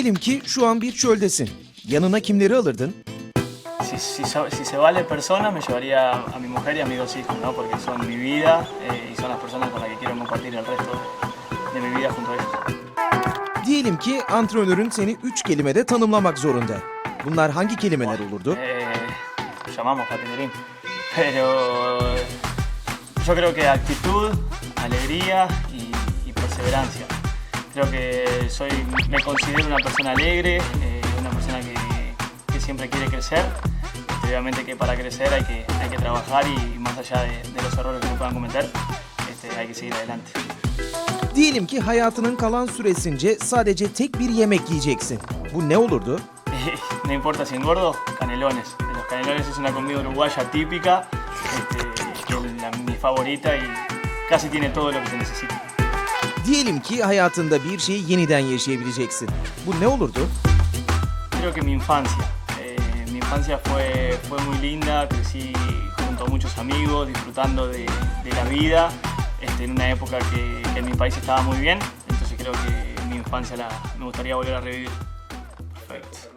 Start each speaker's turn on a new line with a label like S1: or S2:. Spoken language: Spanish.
S1: Diyelim ki şu an bir çöldesin. Yanına kimleri alırdın?
S2: Si, si, si se vale personas, me llevaría a mi mujer y a mis dos hijos, ¿no? Porque son mi vida eh, y son las personas con las que quiero compartir el resto de mi vida junto a ellos.
S1: Diyelim ki antrenörün seni üç kelimede tanımlamak zorunda. Bunlar hangi kelimeler olurdu?
S2: Eh, llamamos Patinderín. Pero yo creo que actitud, alegría y, y perseverancia. Creo que soy, me considero una persona alegre, eh, una persona que, que siempre quiere crecer. Este, obviamente que para crecer hay que, hay que trabajar y más allá de, de los errores que se puedan cometer, este, hay que seguir adelante.
S1: Diyelim ki hayatının kalan süresince sadece tek bir yemek yiyeceksin. Bu ne olurdu?
S2: no importa si engordo, canelones. Los canelones es una comida uruguaya típica, este, que es la- mi favorita y casi tiene todo lo que se necesita.
S1: Diyelim ki hayatında bir şeyi yeniden yaşayabileceksin. Bu ne olurdu?
S2: Creo que mi infancia. Eh, mi infancia fue, fue muy linda, crecí junto a muchos amigos, disfrutando de, de la vida, este, en una época que, que en mi país estaba muy bien, entonces creo que mi infancia la, me gustaría volver a revivir. Perfecto.